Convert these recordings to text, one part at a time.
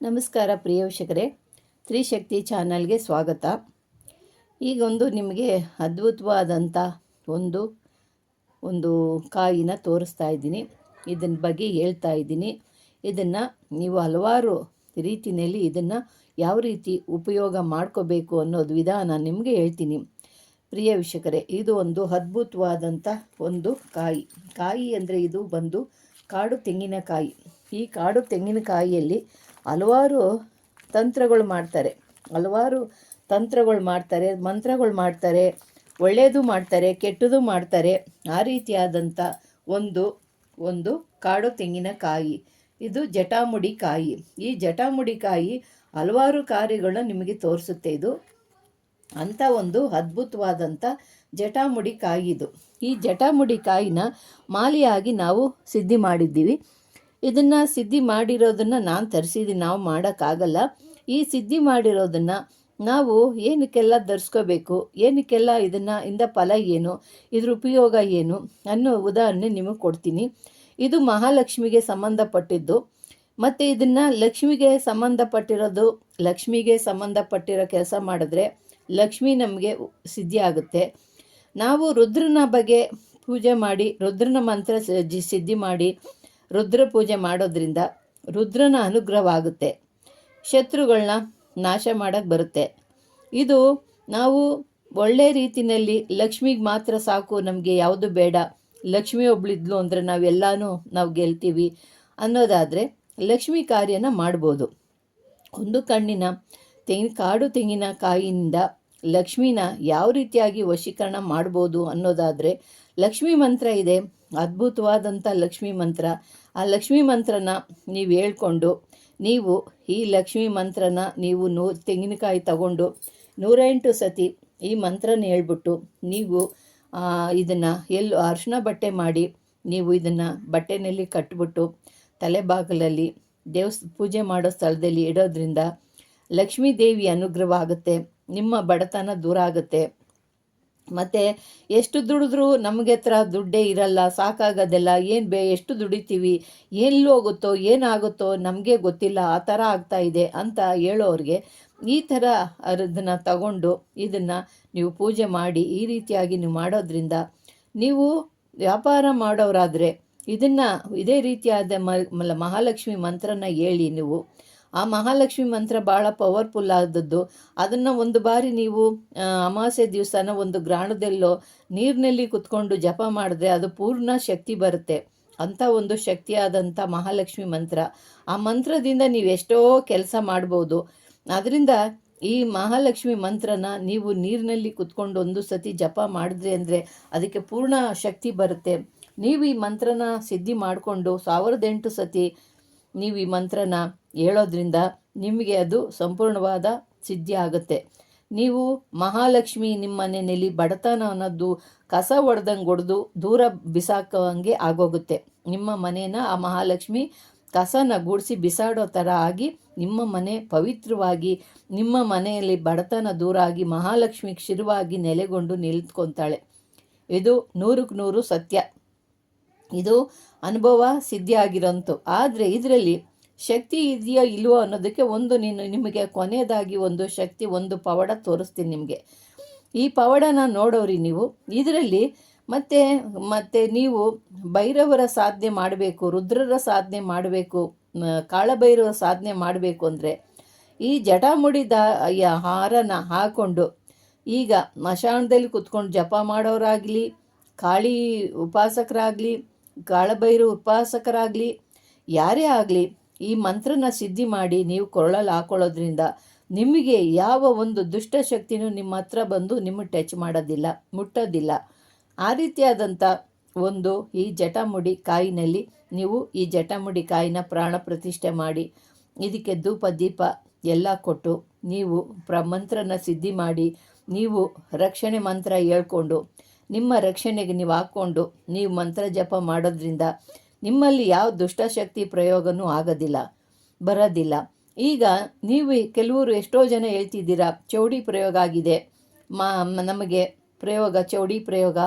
ನಮಸ್ಕಾರ ಪ್ರಿಯ ವೀಕ್ಷಕರೇ ತ್ರಿಶಕ್ತಿ ಚಾನಲ್ಗೆ ಸ್ವಾಗತ. ಈಗ ಒಂದು ನಿಮಗೆ ಅದ್ಭುತವಾದಂಥ ಒಂದು ಒಂದು ಕಾಯಿನ ತೋರಿಸ್ತಾ ಇದ್ದೀನಿ. ಇದನ್ನ ಬಗ್ಗೆ ಹೇಳ್ತಾ ಇದ್ದೀನಿ. ಇದನ್ನು ನೀವು ಹಲವಾರು ರೀತಿಯಲ್ಲಿ ಇದನ್ನು ಯಾವ ರೀತಿ ಉಪಯೋಗ ಮಾಡ್ಕೋಬೇಕು ಅನ್ನೋದು ವಿಧಾನ ನಿಮಗೆ ಹೇಳ್ತೀನಿ. ಪ್ರಿಯ ವೀಕ್ಷಕರೇ, ಇದು ಒಂದು ಅದ್ಭುತವಾದಂಥ ಒಂದು ಕಾಯಿ. ಕಾಯಿ ಅಂದರೆ ಇದು ಬಂದು ಕಾಡು ತೆಂಗಿನಕಾಯಿ. ಈ ಕಾಡು ತೆಂಗಿನಕಾಯಿಯಲ್ಲಿ ಹಲವಾರು ತಂತ್ರಗಳು ಮಾಡ್ತಾರೆ. ಹಲವಾರು ತಂತ್ರಗಳು ಮಾಡ್ತಾರೆ, ಮಂತ್ರಗಳು ಮಾಡ್ತಾರೆ, ಒಳ್ಳೆಯದು ಮಾಡ್ತಾರೆ, ಕೆಟ್ಟದು ಮಾಡ್ತಾರೆ. ಆ ರೀತಿಯಾದಂಥ ಒಂದು ಒಂದು ಕಾಡು ತೆಂಗಿನಕಾಯಿ ಇದು ಜಟಾಮುಡಿ ಕಾಯಿ. ಈ ಜಟಾಮುಡಿ ಕಾಯಿ ಹಲವಾರು ಕಾರ್ಯಗಳನ್ನ ನಿಮಗೆ ತೋರಿಸುತ್ತೆ ಇದು. ಅಂಥ ಒಂದು ಅದ್ಭುತವಾದಂಥ ಜಟಾಮುಡಿ ಕಾಯಿ ಇದು. ಈ ಜಟಾಮುಡಿ ಕಾಯಿನ ಮಾಲೆಯಾಗಿ ನಾವು ಸಿದ್ಧಿ ಮಾಡಿದ್ದೀವಿ. ಇದನ್ನು ಸಿದ್ಧಿ ಮಾಡಿರೋದನ್ನು ನಾನು ತರಿಸಿದ್ದೀನಿ ನಾವು ಮಾಡೋಕ್ಕಾಗಲ್ಲ. ಈ ಸಿದ್ಧಿ ಮಾಡಿರೋದನ್ನು ನಾವು ಏನಕ್ಕೆಲ್ಲ ಧರಿಸ್ಕೋಬೇಕು ಏನಕ್ಕೆಲ್ಲ ಇದನ್ನು, ಇಂದ ಫಲ ಏನು, ಇದ್ರ ಉಪಯೋಗ ಏನು ಅನ್ನೋ ಉದಾಹರಣೆ ನಿಮಗೆ ಕೊಡ್ತೀನಿ. ಇದು ಮಹಾಲಕ್ಷ್ಮಿಗೆ ಸಂಬಂಧಪಟ್ಟಿದ್ದು. ಮತ್ತು ಇದನ್ನು ಲಕ್ಷ್ಮಿಗೆ ಸಂಬಂಧಪಟ್ಟಿರೋದು, ಲಕ್ಷ್ಮಿಗೆ ಸಂಬಂಧಪಟ್ಟಿರೋ ಕೆಲಸ ಮಾಡಿದ್ರೆ ಲಕ್ಷ್ಮಿ ನಮಗೆ ಸಿದ್ಧಿ ಆಗುತ್ತೆ. ನಾವು ರುದ್ರನ ಬಗ್ಗೆ ಪೂಜೆ ಮಾಡಿ, ರುದ್ರನ ಮಂತ್ರ ಸಿದ್ಧಿ ಮಾಡಿ ರುದ್ರ ಪೂಜೆ ಮಾಡೋದ್ರಿಂದ ರುದ್ರನ ಅನುಗ್ರಹವಾಗುತ್ತೆ. ಶತ್ರುಗಳನ್ನ ನಾಶ ಮಾಡೋಕ್ಕೆ ಬರುತ್ತೆ. ಇದು ನಾವು ಒಳ್ಳೆ ರೀತಿಯಲ್ಲಿ ಲಕ್ಷ್ಮಿಗೆ ಮಾತ್ರ ಸಾಕು, ನಮಗೆ ಯಾವುದು ಬೇಡ. ಲಕ್ಷ್ಮಿ ಒಬ್ಳಿದ್ಲು ಅಂದರೆ ನಾವೆಲ್ಲನೂ ನಾವು ಗೆಲ್ತೀವಿ ಅನ್ನೋದಾದರೆ ಲಕ್ಷ್ಮಿ ಕಾರ್ಯನ ಮಾಡ್ಬೋದು. ಒಂದು ಕಣ್ಣಿನ ತೆಂಗಿನ ಕಾಡು ತೆಂಗಿನ ಕಾಯಿಯಿಂದ ಲಕ್ಷ್ಮಿನ ಯಾವ ರೀತಿಯಾಗಿ ವಶೀಕರಣ ಮಾಡ್ಬೋದು ಅನ್ನೋದಾದರೆ, ಲಕ್ಷ್ಮಿ ಮಂತ್ರ ಇದೆ. ಅದ್ಭುತವಾದಂಥ ಲಕ್ಷ್ಮಿ ಮಂತ್ರ. ಆ ಲಕ್ಷ್ಮಿ ಮಂತ್ರನ ನೀವು ಹೇಳ್ಕೊಂಡು, ನೀವು ಈ ಲಕ್ಷ್ಮಿ ಮಂತ್ರನ ನೀವು ನೂ, ತೆಂಗಿನಕಾಯಿ ತಗೊಂಡು ನೂರೆಂಟು ಸತಿ ಈ ಮಂತ್ರನ ಹೇಳ್ಬಿಟ್ಟು ನೀವು ಇದನ್ನು ಎಲ್ಲು ಅರಿಶಿನ ಬಟ್ಟೆ ಮಾಡಿ ನೀವು ಇದನ್ನು ಬಟ್ಟೆನಲ್ಲಿ ಕಟ್ಬಿಟ್ಟು ತಲೆಬಾಗಲಲ್ಲಿ ದೇವಸ್, ಪೂಜೆ ಮಾಡೋ ಸ್ಥಳದಲ್ಲಿ ಇಡೋದ್ರಿಂದ ಲಕ್ಷ್ಮೀ ದೇವಿ ಅನುಗ್ರಹ ಆಗುತ್ತೆ ನಿಮ್ಮ ಬಡತನ ದೂರ ಆಗುತ್ತೆ. ಮತ್ತು ಎಷ್ಟು ದುಡಿದ್ರೂ ನಮಗೆ ಹತ್ರ ದುಡ್ಡೇ ಇರಲ್ಲ, ಸಾಕಾಗೋದೆಲ್ಲ, ಏನು ಬೇ, ಎಷ್ಟು ದುಡಿತೀವಿ ಎಲ್ಲಿ ಹೋಗುತ್ತೋ ಏನಾಗುತ್ತೋ ನಮಗೆ ಗೊತ್ತಿಲ್ಲ, ಆ ಥರ ಇದೆ ಅಂತ ಹೇಳೋರಿಗೆ ಈ ಥರ ಅದನ್ನು ತಗೊಂಡು ಇದನ್ನು ನೀವು ಪೂಜೆ ಮಾಡಿ ಈ ರೀತಿಯಾಗಿ ನೀವು ಮಾಡೋದ್ರಿಂದ ನೀವು ವ್ಯಾಪಾರ ಮಾಡೋರಾದರೆ ಇದನ್ನು ಇದೇ ರೀತಿಯಾದ ಮಹಾಲಕ್ಷ್ಮಿ ಮಂತ್ರನ ಹೇಳಿ ನೀವು ಆ ಮಹಾಲಕ್ಷ್ಮಿ ಮಂತ್ರ ಭಾಳ ಪವರ್ಫುಲ್ ಆದದ್ದು. ಅದನ್ನು ಒಂದು ಬಾರಿ ನೀವು ಅಮಾವಾಸ್ಯೆ ದಿವಸನ ಒಂದು ಗ್ರಾಣದಲ್ಲೋ ನೀರಿನಲ್ಲಿ ಕುತ್ಕೊಂಡು ಜಪ ಮಾಡಿದ್ರೆ ಅದು ಪೂರ್ಣ ಶಕ್ತಿ ಬರುತ್ತೆ. ಅಂಥ ಒಂದು ಶಕ್ತಿಯಾದಂಥ ಮಹಾಲಕ್ಷ್ಮಿ ಮಂತ್ರ. ಆ ಮಂತ್ರದಿಂದ ನೀವು ಎಷ್ಟೋ ಕೆಲಸ ಮಾಡ್ಬೋದು. ಅದರಿಂದ ಈ ಮಹಾಲಕ್ಷ್ಮಿ ಮಂತ್ರನ ನೀವು ನೀರಿನಲ್ಲಿ ಕುತ್ಕೊಂಡು ಒಂದು ಸತಿ ಜಪ ಮಾಡಿದ್ರಿ ಅಂದರೆ ಅದಕ್ಕೆ ಪೂರ್ಣ ಶಕ್ತಿ ಬರುತ್ತೆ. ನೀವು ಈ ಮಂತ್ರನ ಸಿದ್ಧಿ ಮಾಡಿಕೊಂಡು ಸಾವಿರದ ಎಂಟು ಸತಿ ನೀವು ಈ ಮಂತ್ರನ ಹೇಳೋದ್ರಿಂದ ನಿಮಗೆ ಅದು ಸಂಪೂರ್ಣವಾದ ಸಿದ್ಧಿ ಆಗುತ್ತೆ. ನೀವು ಮಹಾಲಕ್ಷ್ಮಿ ನಿಮ್ಮ ಮನೆಯಲ್ಲಿ ಬಡತನ ಅನ್ನೋದು ಕಸ ಹೊಡೆದಂಗೆ ಹೊಡೆದು ದೂರ ಬಿಸಾಕೋಂಗೆ ಆಗೋಗುತ್ತೆ. ನಿಮ್ಮ ಮನೇನ ಆ ಮಹಾಲಕ್ಷ್ಮಿ ಕಸನ ಗೂಡಿಸಿ ಬಿಸಾಡೋ ಥರ ಆಗಿ ನಿಮ್ಮ ಮನೆ ಪವಿತ್ರವಾಗಿ, ನಿಮ್ಮ ಮನೆಯಲ್ಲಿ ಬಡತನ ದೂರ ಆಗಿ ಮಹಾಲಕ್ಷ್ಮಿ ಶಿರವಾಗಿ ನೆಲೆಗೊಂಡು ನಿಲ್ತ್ಕೊತಾಳೆ. ಇದು ನೂರಕ್ಕೆ ನೂರು ಸತ್ಯ. ಇದು ಅನುಭವ ಸಿದ್ಧಿ ಆಗಿರೋಂತು. ಆದರೆ ಇದರಲ್ಲಿ ಶಕ್ತಿ ಇದೆಯೋ ಇಲ್ವೋ ಅನ್ನೋದಕ್ಕೆ ಒಂದು ನೀನು ನಿಮಗೆ ಕೊನೆಯದಾಗಿ ಒಂದು ಶಕ್ತಿ, ಒಂದು ಪವಾಡ ತೋರಿಸ್ತೀನಿ ನಿಮಗೆ. ಈ ಪವಾಡನ ನೋಡೋರಿ ನೀವು. ಇದರಲ್ಲಿ ಮತ್ತೆ ಮತ್ತೆ ನೀವು ಭೈರವರ ಸಾಧನೆ ಮಾಡಬೇಕು, ರುದ್ರರ ಸಾಧನೆ ಮಾಡಬೇಕು ಕಾಳಭೈರವ ಸಾಧನೆ ಮಾಡಬೇಕು ಅಂದರೆ ಈ ಜಟಾಮುಡಿ ದಾ ಹಾರನ ಹಾಕೊಂಡು ಈಗ ಮಶಾಣದಲ್ಲಿ ಕುತ್ಕೊಂಡು ಜಪ ಮಾಡೋರಾಗಲಿ, ಕಾಳಿ ಉಪಾಸಕರಾಗಲಿ ಕಾಳಭೈರು ಉಪಾಸಕರಾಗಲಿ, ಯಾರೇ ಆಗಲಿ ಈ ಮಂತ್ರನ ಸಿದ್ಧಿ ಮಾಡಿ ನೀವು ಕೊರಳಲ್ಲಿ ಹಾಕೊಳ್ಳೋದ್ರಿಂದ ನಿಮಗೆ ಯಾವ ಒಂದು ದುಷ್ಟಶಕ್ತಿನೂ ನಿಮ್ಮ ಹತ್ರ ಬಂದು ನಿಮ್ಮ ಟಚ್ ಮಾಡೋದಿಲ್ಲ, ಮುಟ್ಟೋದಿಲ್ಲ. ಆ ರೀತಿಯಾದಂಥ ಒಂದು ಈ ಜಟಾಮುಡಿ ಕಾಯಿನಲ್ಲಿ ನೀವು ಈ ಜಟಾಮುಡಿ ಕಾಯಿನ ಪ್ರಾಣ ಪ್ರತಿಷ್ಠೆ ಮಾಡಿ, ಇದಕ್ಕೆ ಧೂಪ, ದೀಪ ಎಲ್ಲ ಕೊಟ್ಟು ನೀವು ಪ್ರ ಮಂತ್ರನ ಸಿದ್ಧಿ ಮಾಡಿ, ನೀವು ರಕ್ಷಣೆ ಮಂತ್ರ ಹೇಳ್ಕೊಂಡು, ನಿಮ್ಮ ರಕ್ಷಣೆಗೆ ನೀವು ಹಾಕ್ಕೊಂಡು, ನೀವು ಮಂತ್ರ ಜಪ ಮಾಡೋದ್ರಿಂದ ನಿಮ್ಮಲ್ಲಿ ಯಾವ ದುಷ್ಟಶಕ್ತಿ ಪ್ರಯೋಗನೂ ಆಗೋದಿಲ್ಲ, ಬರೋದಿಲ್ಲ. ಈಗ ನೀವು ಕೆಲವರು ಎಷ್ಟೋ ಜನ ಹೇಳ್ತಿದ್ದೀರಾ, ಚೌಡಿ ಪ್ರಯೋಗ ಆಗಿದೆ. ಮಾ, ನಮಗೆ ಪ್ರಯೋಗ, ಚೌಡಿ ಪ್ರಯೋಗ,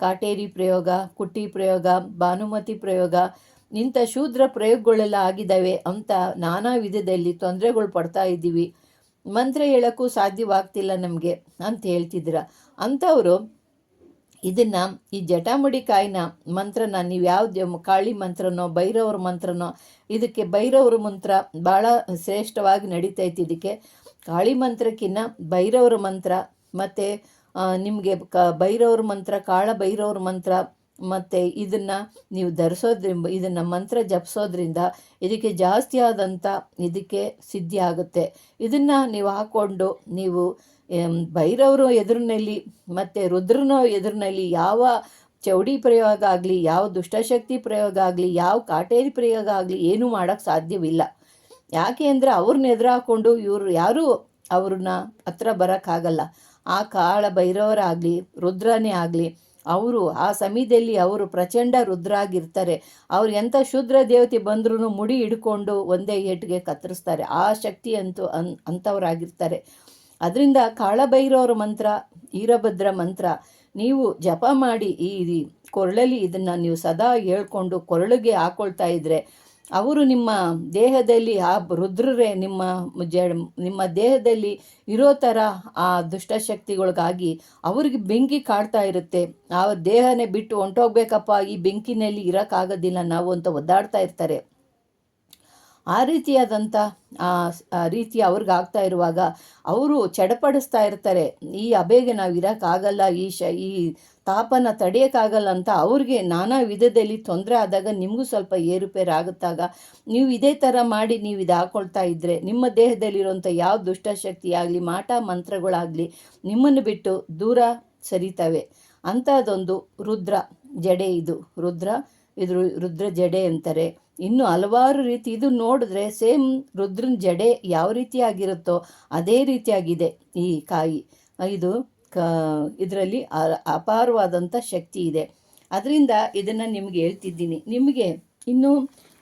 ಕಾಟೇರಿ ಪ್ರಯೋಗ, ಕುಟ್ಟಿ ಪ್ರಯೋಗ, ಭಾನುಮತಿ ಪ್ರಯೋಗ, ಇಂಥ ಶೂದ್ರ ಪ್ರಯೋಗಗಳೆಲ್ಲ ಆಗಿದ್ದಾವೆ ಅಂತ ನಾನಾ ವಿಧದಲ್ಲಿ ತೊಂದರೆಗಳು ಪಡ್ತಾ ಇದ್ದೀವಿ. ಮಂತ್ರ ಹೇಳೋಕ್ಕೂ ಸಾಧ್ಯವಾಗ್ತಿಲ್ಲ ನಮಗೆ ಅಂತ ಹೇಳ್ತಿದ್ದೀರ. ಅಂಥವರು ಇದನ್ನು ಈ ಜಟಾಮುಡಿ ಕಾಯಿನ ಮಂತ್ರನ, ನೀವು ಯಾವ್ದು ಕಾಳಿ ಮಂತ್ರನೋ, ಭೈರವ್ರ ಮಂತ್ರನೋ, ಇದಕ್ಕೆ ಭೈರವ್ರ ಮಂತ್ರ ಭಾಳ ಶ್ರೇಷ್ಠವಾಗಿ ನಡೀತೈತಿ ಇದಕ್ಕೆ. ಕಾಳಿ ಮಂತ್ರಕ್ಕಿಂತ ಭೈರವ್ರ ಮಂತ್ರ, ಮತ್ತು ನಿಮಗೆ ಕ ಭೈರವ್ರ ಮಂತ್ರ, ಕಾಳ ಭೈರವ್ರ ಮಂತ್ರ, ಮತ್ತು ಇದನ್ನು ನೀವು ಧರಿಸೋದ್ರಿಂದ, ಇದನ್ನು ಮಂತ್ರ ಜಪಿಸೋದ್ರಿಂದ ಇದಕ್ಕೆ ಜಾಸ್ತಿ ಆದಂಥ ಇದಕ್ಕೆ ಸಿದ್ಧಿ ಆಗುತ್ತೆ ಇದನ್ನು ನೀವು ಹಾಕ್ಕೊಂಡು ನೀವು ಭೈರವರು ಎದುರಿನಲ್ಲಿ ಮತ್ತು ರುದ್ರನ ಎದುರಿನಲ್ಲಿ ಯಾವ ಚೌಡಿ ಪ್ರಯೋಗ ಆಗಲಿ, ಯಾವ ದುಷ್ಟಶಕ್ತಿ ಪ್ರಯೋಗ ಆಗಲಿ, ಯಾವ ಕಾಟೇರಿ ಪ್ರಯೋಗ ಆಗಲಿ ಏನೂ ಮಾಡೋಕ್ಕೆ ಸಾಧ್ಯವಿಲ್ಲ. ಯಾಕೆ ಅಂದರೆ ಅವ್ರನ್ನ ಎದುರಾಕೊಂಡು ಇವರು ಯಾರೂ ಅವ್ರನ್ನ ಹತ್ರ ಬರೋಕ್ಕಾಗಲ್ಲ. ಆ ಕಾಳ ಭೈರವರಾಗಲಿ ರುದ್ರನೇ ಆಗಲಿ, ಅವರು ಆ ಸಮಯದಲ್ಲಿ ಅವರು ಪ್ರಚಂಡ ರುದ್ರಾಗಿರ್ತಾರೆ. ಅವ್ರು ಎಂಥ ಶುದ್ರ ದೇವತೆ ಬಂದ್ರೂ ಮುಡಿ ಹಿಡ್ಕೊಂಡು ಒಂದೇ ಏಟಿಗೆ ಕತ್ತರಿಸ್ತಾರೆ. ಆ ಶಕ್ತಿ ಅಂತೂ ಅನ್, ಅಂಥವ್ರಾಗಿರ್ತಾರೆ. ಅದರಿಂದ ಕಾಳಭೈರವರ ಮಂತ್ರ ವೀರಭದ್ರ ಮಂತ್ರ, ನೀವು ಜಪ ಮಾಡಿ ಈ ಕೊರಳಲ್ಲಿ ಇದನ್ನು ನೀವು ಸದಾ ಹೇಳ್ಕೊಂಡು ಕೊರಳಿಗೆ ಹಾಕೊಳ್ತಾ ಇದ್ದರೆ ಅವರು ನಿಮ್ಮ ದೇಹದಲ್ಲಿ, ಆ ರುದ್ರರೇ ನಿಮ್ಮ ಜ ನಿಮ್ಮ ದೇಹದಲ್ಲಿ ಇರೋ ಥರ ಆ ದುಷ್ಟಶಕ್ತಿಗಳಿಗಾಗಿ ಅವ್ರಿಗೆ ಬೆಂಕಿ ಕಾಡ್ತಾ ಇರುತ್ತೆ. ಆ ದೇಹನೇ ಬಿಟ್ಟು ಹೊಂಟೋಗ್ಬೇಕಪ್ಪ, ಈ ಬೆಂಕಿನಲ್ಲಿ ಇರೋಕ್ಕಾಗೋದಿಲ್ಲ ನಾವು ಅಂತ ಒದ್ದಾಡ್ತಾ ಇರ್ತಾರೆ. ಆ ರೀತಿಯಾದಂಥ ರೀತಿ ಅವ್ರಿಗೆ ಆಗ್ತಾ ಇರುವಾಗ ಅವರು ಚಡಪಡಿಸ್ತಾ ಇರ್ತಾರೆ. ಈ ಅಬೆಗೆ ನಾವು ಇರೋಕ್ಕಾಗಲ್ಲ, ಈ ಶ, ಈ ತಾಪನ ತಡೆಯೋಕ್ಕಾಗಲ್ಲ ಅಂತ ಅವ್ರಿಗೆ ನಾನಾ ವಿಧದಲ್ಲಿ ತೊಂದರೆ ಆದಾಗ ನಿಮಗೂ ಸ್ವಲ್ಪ ಏರುಪೇರು ಆಗುತ್ತಾಗ ನೀವು ಇದೇ ಥರ ಮಾಡಿ ನೀವು ಇದು ಹಾಕ್ಕೊಳ್ತಾ ಇದ್ದರೆ ನಿಮ್ಮ ದೇಹದಲ್ಲಿರುವಂಥ ಯಾವ ದುಷ್ಟಶಕ್ತಿ ಆಗಲಿ ಮಾಟ ಮಂತ್ರಗಳಾಗಲಿ ನಿಮ್ಮನ್ನು ಬಿಟ್ಟು ದೂರ ಸರಿತವೆ. ಅಂಥದ್ದೊಂದು ರುದ್ರ ಜಡೆ ಇದು. ರುದ್ರ ಇದು ರುದ್ರ ಜಡೆ ಅಂತಾರೆ. ಇನ್ನು ಹಲವಾರು ರೀತಿ ಇದು ನೋಡಿದ್ರೆ ಸೇಮ್ ರುದ್ರನ ಜಡೆ ಯಾವ ರೀತಿಯಾಗಿರುತ್ತೋ ಅದೇ ರೀತಿಯಾಗಿದೆ ಈ ಕಾಯಿ. ಇದು ಕ, ಇದರಲ್ಲಿ ಅಪಾರವಾದಂಥ ಶಕ್ತಿ ಇದೆ. ಅದರಿಂದ ಇದನ್ನು ನಿಮಗೆ ಹೇಳ್ತಿದ್ದೀನಿ. ನಿಮಗೆ ಇನ್ನು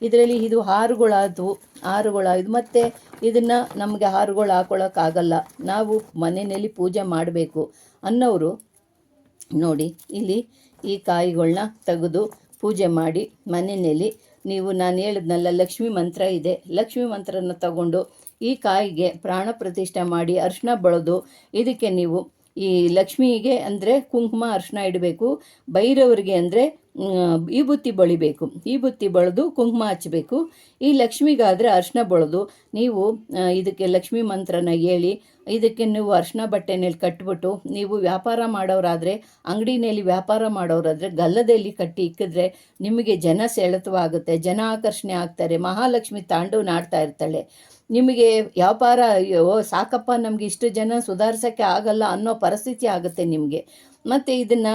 ಇದರಲ್ಲಿ ಇದು ಹಾರುಗಳಾದವು, ಹಾರುಗಳಾಯ್ದು ಮತ್ತು ಇದನ್ನು ನಮಗೆ ಹಾರುಗಳು ಹಾಕೊಳ್ಳೋಕ್ಕಾಗಲ್ಲ ನಾವು ಮನೆಯಲ್ಲಿ ಪೂಜೆ ಮಾಡಬೇಕು ಅನ್ನೋರು ನೋಡಿ, ಇಲ್ಲಿ ಈ ಕಾಯಿಗಳನ್ನ ತೆಗೆದು ಪೂಜೆ ಮಾಡಿ ಮನೆಯಲ್ಲಿ ನೀವು ನಾನು ಹೇಳಿದ್ನಲ್ಲ ಲಕ್ಷ್ಮೀ ಮಂತ್ರ ಇದೆ. ಲಕ್ಷ್ಮೀ ಮಂತ್ರನ ತಗೊಂಡು ಈ ಕಾಯಿಗೆ ಪ್ರಾಣ ಪ್ರತಿಷ್ಠೆ ಮಾಡಿ ಅರ್ಶಿನ ಬಳದು ಇದಕ್ಕೆ ನೀವು ಈ ಲಕ್ಷ್ಮಿಗೆ ಅಂದರೆ ಕುಂಕುಮ ಅರ್ಶಿನ ಇಡಬೇಕು. ಬೈರವರಿಗೆ ಅಂದರೆ ಈ ಬುತ್ತಿ ಬಳಿಬೇಕು. ಈ ಬುತ್ತಿ ಬಳಿದು ಕುಂಕುಮ ಹಚ್ಚಬೇಕು ಈ ಲಕ್ಷ್ಮಿಗಾದರೆ ಅರ್ಶಿನ ಬಳಿದು ನೀವು ಇದಕ್ಕೆ ಲಕ್ಷ್ಮೀ ಮಂತ್ರನ ಹೇಳಿ, ಇದಕ್ಕೆ ನೀವು ಅರ್ಶಿನ ಬಟ್ಟೆನಲ್ಲಿ ಕಟ್ಬಿಟ್ಟು, ನೀವು ವ್ಯಾಪಾರ ಮಾಡೋರಾದರೆ ಅಂಗಡಿನಲ್ಲಿ ವ್ಯಾಪಾರ ಮಾಡೋರಾದರೆ, ಗಲ್ಲದಲ್ಲಿ ಕಟ್ಟಿ ಇಕ್ಕಿದ್ರೆ ನಿಮಗೆ ಜನ ಸೆಳೆತವಾಗುತ್ತೆ, ಜನ ಆಕರ್ಷಣೆ ಆಗ್ತಾರೆ, ಮಹಾಲಕ್ಷ್ಮಿ ತಾಂಡು ನಾಡ್ತಾ ಇರ್ತಾಳೆ. ನಿಮಗೆ ವ್ಯಾಪಾರ ಓ ಸಾಕಪ್ಪ, ನಮಗೆ ಇಷ್ಟು ಜನ ಸುಧಾರಿಸೋಕ್ಕೆ ಆಗಲ್ಲ ಅನ್ನೋ ಪರಿಸ್ಥಿತಿ ಆಗುತ್ತೆ ನಿಮಗೆ. ಮತ್ತು ಇದನ್ನು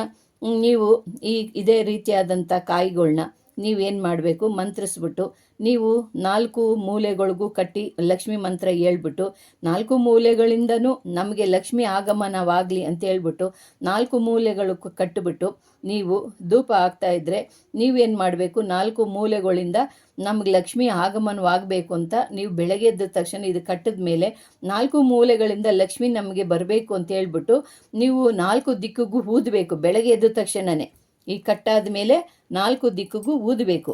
ನೀವು ಈ ಇದೇ ರೀತಿಯಾದಂಥ ಕಾಯಿಗಳನ್ನ ನೀವೇನು ಮಾಡಬೇಕು? ಮಂತ್ರಿಸ್ಬಿಟ್ಟು ನೀವು ನಾಲ್ಕು ಮೂಲೆಗಳಿಗೂ ಕಟ್ಟಿ ಲಕ್ಷ್ಮಿ ಮಂತ್ರ ಹೇಳ್ಬಿಟ್ಟು, ನಾಲ್ಕು ಮೂಲೆಗಳಿಂದನೂ ನಮಗೆ ಲಕ್ಷ್ಮಿ ಆಗಮನವಾಗಲಿ ಅಂತ ಹೇಳ್ಬಿಟ್ಟು, ನಾಲ್ಕು ಮೂಲೆಗಳು ಕಟ್ಟಿಬಿಟ್ಟು ನೀವು ಧೂಪ ಆಗ್ತಾ ಇದ್ದರೆ ನೀವೇನು ಮಾಡಬೇಕು? ನಾಲ್ಕು ಮೂಲೆಗಳಿಂದ ನಮಗೆ ಲಕ್ಷ್ಮಿ ಆಗಮನವಾಗಬೇಕು ಅಂತ ನೀವು ಬೆಳಗ್ಗೆ ಎದ್ದ ತಕ್ಷಣ ಇದು ಕಟ್ಟಿದ ಮೇಲೆ ನಾಲ್ಕು ಮೂಲೆಗಳಿಂದ ಲಕ್ಷ್ಮಿ ನಮಗೆ ಬರಬೇಕು ಅಂತ ಹೇಳ್ಬಿಟ್ಟು ನೀವು ನಾಲ್ಕು ದಿಕ್ಕಿಗೂ ಊದಬೇಕು, ಬೆಳಗ್ಗೆ ಎದ್ದ ತಕ್ಷಣವೇ ಈ ಕಟ್ಟಾದ ಮೇಲೆ ನಾಲ್ಕು ದಿಕ್ಕಿಗೂ ಊದಬೇಕು.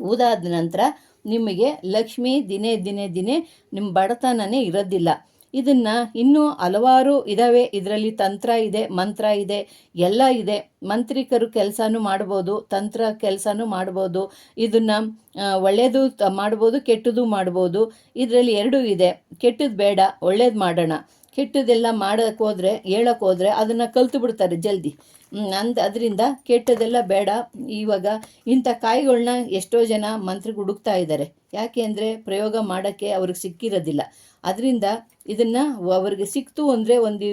ಊದಾದ ನಂತರ ನಿಮಗೆ ಲಕ್ಷ್ಮಿ ದಿನೇ ದಿನೇ ದಿನೇ ನಿಮ್ಮ ಬಡತನನೇ ಇರೋದಿಲ್ಲ. ಇದನ್ನು ಇನ್ನೂ ಹಲವಾರು ಇದ್ದಾವೆ ಇದರಲ್ಲಿ ತಂತ್ರ ಇದೆ, ಮಂತ್ರ ಇದೆ, ಎಲ್ಲ ಇದೆ. ಮಂತ್ರಿಕರು ಕೆಲಸನೂ ಮಾಡ್ಬೋದು, ತಂತ್ರ ಕೆಲಸನೂ ಮಾಡ್ಬೋದು. ಇದನ್ನು ಒಳ್ಳೆಯದು ಮಾಡ್ಬೋದು ಕೆಟ್ಟದ್ದು ಮಾಡ್ಬೋದು. ಇದರಲ್ಲಿ ಎರಡೂ ಇದೆ. ಕೆಟ್ಟದ್ದು ಬೇಡ, ಒಳ್ಳೇದು ಮಾಡೋಣ. ಕೆಟ್ಟದೆಲ್ಲ ಮಾಡೋಕ್ಕೆ ಹೋದರೆ, ಹೇಳೋಕೆ ಹೋದರೆ ಅದನ್ನು ಕಲ್ತು ಬಿಡ್ತಾರೆ ಜಲ್ದಿ. ಅಂದ, ಅದರಿಂದ ಕೆಟ್ಟದೆಲ್ಲ ಬೇಡ. ಇವಾಗ ಇಂಥ ಕಾಯಿಗಳನ್ನ ಎಷ್ಟೋ ಜನ ಮಂತ್ರಿಗೆ ಹುಡುಕ್ತಾ ಇದ್ದಾರೆ ಯಾಕೆ ಅಂದರೆ ಪ್ರಯೋಗ ಮಾಡೋಕ್ಕೆ ಅವ್ರಿಗೆ ಸಿಕ್ಕಿರೋದಿಲ್ಲ. ಅದರಿಂದ ಇದನ್ನು ಅವ್ರಿಗೆ ಸಿಕ್ತು ಅಂದರೆ ಒಂದು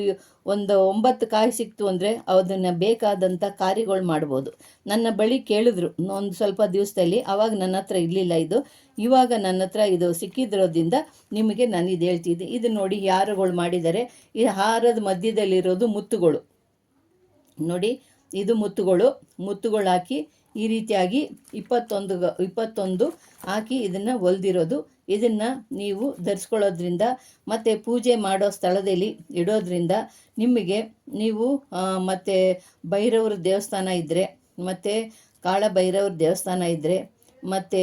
ಒಂದು ಒಂಬತ್ತು ಕಾಯಿ ಸಿಕ್ತು ಅಂದರೆ ಅದನ್ನು ಬೇಕಾದಂಥ ಕಾರ್ಯಗಳು ಮಾಡ್ಬೋದು. ನನ್ನ ಬಳಿ ಕೇಳಿದ್ರು ಒಂದು ಸ್ವಲ್ಪ ದಿವಸದಲ್ಲಿ, ಅವಾಗ ನನ್ನ ಹತ್ರ ಇರಲಿಲ್ಲ ಇದು. ಇವಾಗ ನನ್ನ ಹತ್ರ ಇದು ಸಿಕ್ಕಿದ್ರೋದ್ರಿಂದ ನಿಮಗೆ ನಾನು ಇದು ಹೇಳ್ತಿದ್ದೆ. ಇದು ನೋಡಿ ಯಾರುಗಳು ಮಾಡಿದ್ದಾರೆ ಈ ಹಾರದ ಮಧ್ಯದಲ್ಲಿರೋದು ಮುತ್ತುಗಳು. ನೋಡಿ, ಇದು ಮುತ್ತುಗಳು. ಮುತ್ತುಗಳು ಹಾಕಿ ಈ ರೀತಿಯಾಗಿ ಇಪ್ಪತ್ತೊಂದು ಇಪ್ಪತ್ತೊಂದು ಹಾಕಿ ಇದನ್ನು ಹೊಲ್ದಿರೋದು ಇದನ್ನು ನೀವು ಧರಿಸ್ಕೊಳ್ಳೋದ್ರಿಂದ ಮತ್ತು ಪೂಜೆ ಮಾಡೋ ಸ್ಥಳದಲ್ಲಿ ಇಡೋದ್ರಿಂದ ನಿಮಗೆ ನೀವು ಮತ್ತು ಭೈರವ್ರ ದೇವಸ್ಥಾನ ಇದ್ದರೆ ಮತ್ತು ಕಾಳ ಭೈರವ್ರ ದೇವಸ್ಥಾನ ಇದ್ದರೆ ಮತ್ತು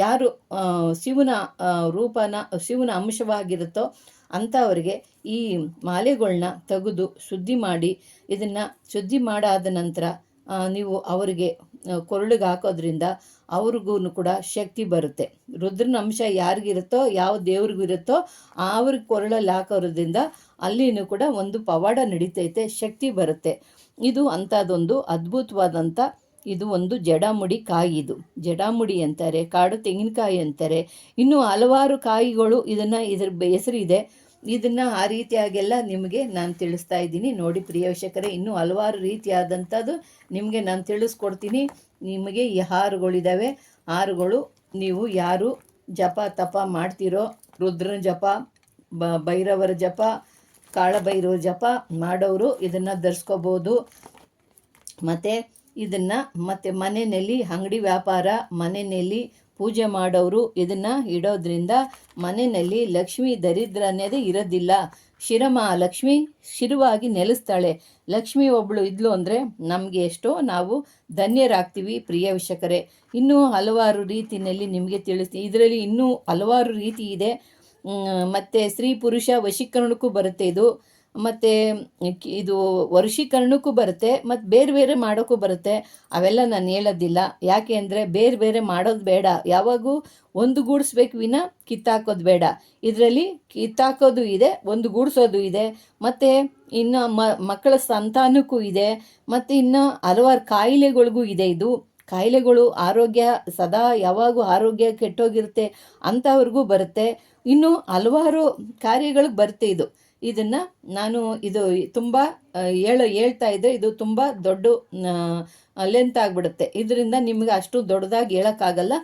ಯಾರು ಶಿವನ ರೂಪನ, ಶಿವನ ಅಂಶವಾಗಿರುತ್ತೋ ಅಂಥವ್ರಿಗೆ ಈ ಮಾಲೆಗಳನ್ನ ತೆಗೆದು ಶುದ್ಧಿ ಮಾಡಿ, ಇದನ್ನು ಶುದ್ಧಿ ಮಾಡಾದ ನಂತರ ನೀವು ಅವರಿಗೆ ಕೊರಳಿಗೆ ಹಾಕೋದ್ರಿಂದ ಅವ್ರಿಗೂ ಕೂಡ ಶಕ್ತಿ ಬರುತ್ತೆ. ರುದ್ರನ ಅಂಶ ಯಾರಿಗಿರುತ್ತೋ, ಯಾವ ದೇವ್ರಿಗೂ ಇರುತ್ತೋ ಅವ್ರಿಗೆ ಕೊರಳಲ್ಲಿ ಹಾಕೋದ್ರಿಂದ ಅಲ್ಲಿನೂ ಕೂಡ ಒಂದು ಪವಾಡ ನಡೀತೈತೆ, ಶಕ್ತಿ ಬರುತ್ತೆ. ಇದು ಅಂಥದ್ದೊಂದು ಅದ್ಭುತವಾದಂಥ, ಇದು ಒಂದು ಜಡಾಮುಡಿ ಕಾಯಿ ಇದು. ಜಡಾಮುಡಿ ಅಂತಾರೆ ಕಾಡು ತೆಂಗಿನಕಾಯಿ ಅಂತಾರೆ ಇನ್ನು ಹಲವಾರು ಕಾಯಿಗಳು ಇದನ್ನು ಇದ್ರ ಹೆಸರಿದೆ. ಇದನ್ನು ಆ ರೀತಿಯಾಗೆಲ್ಲ ನಿಮಗೆ ನಾನು ತಿಳಿಸ್ತಾ ಇದ್ದೀನಿ. ನೋಡಿ ಪ್ರಿಯ ವೀಕ್ಷಕರೇ, ಇನ್ನೂ ಹಲವಾರು ರೀತಿಯಾದಂಥದ್ದು ನಿಮಗೆ ನಾನು ತಿಳಿಸ್ಕೊಡ್ತೀನಿ. ನಿಮಗೆ ಈ ಹಾರುಗಳಿದ್ದಾವೆ ಹಾರುಗಳು ನೀವು ಯಾರು ಜಪ ತಪ ಮಾಡ್ತೀರೋ ರುದ್ರನ ಜಪ, ಬ, ಭೈರವರ ಜಪ, ಕಾಳಭೈರವ ಜಪ ಮಾಡೋರು ಇದನ್ನು ಧರಿಸ್ಕೋಬೋದು. ಮತ್ತು ಇದನ್ನು ಮತ್ತು ಮನೆಯಲ್ಲಿ ಅಂಗಡಿ ವ್ಯಾಪಾರ, ಮನೆಯಲ್ಲಿ ಪೂಜೆ ಮಾಡೋರು ಇದನ್ನು ಇಡೋದ್ರಿಂದ ಮನೆಯಲ್ಲಿ ಲಕ್ಷ್ಮಿ ದರಿದ್ರ ಅನ್ನೋದೇ ಇರೋದಿಲ್ಲ. ಶಿರಮ ಲಕ್ಷ್ಮಿ ಶಿರವಾಗಿ ನೆಲೆಸ್ತಾಳೆ. ಲಕ್ಷ್ಮಿ ಒಬ್ಬಳು ಇದ್ಲು ಅಂದರೆ ನಮಗೆ ಎಷ್ಟೋ ನಾವು ಧನ್ಯರಾಗ್ತೀವಿ ಪ್ರಿಯ ವೀಕ್ಷಕರೇ. ಇನ್ನೂ ಹಲವಾರು ರೀತಿಯಲ್ಲಿ ನಿಮಗೆ ತಿಳಿಸ್ತೀನಿ. ಇದರಲ್ಲಿ ಇನ್ನೂ ಹಲವಾರು ರೀತಿ ಇದೆ. ಮತ್ತು ಸ್ತ್ರೀ ಪುರುಷ ವಶೀಕರಣಕ್ಕೂ ಬರುತ್ತೆ ಇದು. ಮತ್ತು ಇದು ವರ್ಷೀಕರಣಕ್ಕೂ ಬರುತ್ತೆ, ಮತ್ತು ಬೇರೆ ಬೇರೆ ಮಾಡೋಕ್ಕೂ ಬರುತ್ತೆ. ಅವೆಲ್ಲ ನಾನು ಹೇಳೋದಿಲ್ಲ. ಯಾಕೆ ಅಂದರೆ ಬೇರೆ ಬೇರೆ ಮಾಡೋದು ಬೇಡ. ಯಾವಾಗೂ ಒಂದು ಗೂಡಿಸ್ಬೇಕು ವಿನ ಕಿತ್ತಾಕೋದು ಬೇಡ. ಇದರಲ್ಲಿ ಕಿತ್ತಾಕೋದು ಇದೆ, ಒಂದು ಗೂಡಿಸೋದು ಇದೆ. ಮತ್ತು ಇನ್ನು ಮಕ್ಕಳ ಸಂತಾನಕ್ಕೂ ಇದೆ. ಮತ್ತು ಇನ್ನು ಹಲವಾರು ಕಾಯಿಲೆಗಳಿಗೂ ಇದೆ ಇದು. ಕಾಯಿಲೆಗಳು ಆರೋಗ್ಯ, ಸದಾ ಯಾವಾಗೂ ಆರೋಗ್ಯ ಕೆಟ್ಟೋಗಿರುತ್ತೆ ಅಂಥವ್ರಿಗೂ ಬರುತ್ತೆ. ಇನ್ನು ಹಲವಾರು ಕಾರ್ಯಗಳಿಗೆ ಬರುತ್ತೆ ಇದು. ಇದನ್ನು ನಾನು ಇದು ತುಂಬ ಹೇಳೋ, ಹೇಳ್ತಾ ಇದ್ದರೆ ಇದು ತುಂಬ ದೊಡ್ಡ ಲೆಂತ್ ಆಗಿಬಿಡುತ್ತೆ. ಇದರಿಂದ ನಿಮಗೆ ಅಷ್ಟು ದೊಡ್ಡದಾಗಿ ಹೇಳೋಕ್ಕಾಗಲ್ಲ.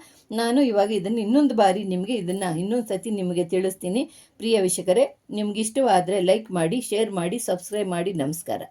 ನಾನು ಇವಾಗ ಇದನ್ನು ಇನ್ನೊಂದು ಬಾರಿ ನಿಮಗೆ ಇದನ್ನು ಇನ್ನೊಂದು ಸತಿ ನಿಮಗೆ ತಿಳಿಸ್ತೀನಿ. ಪ್ರಿಯ ವೀಕ್ಷಕರೇ, ನಿಮ್ಗೆ ಇಷ್ಟವಾದರೆ ಲೈಕ್ ಮಾಡಿ ಶೇರ್ ಮಾಡಿ ಸಬ್ಸ್ಕ್ರೈಬ್ ಮಾಡಿ, ನಮಸ್ಕಾರ.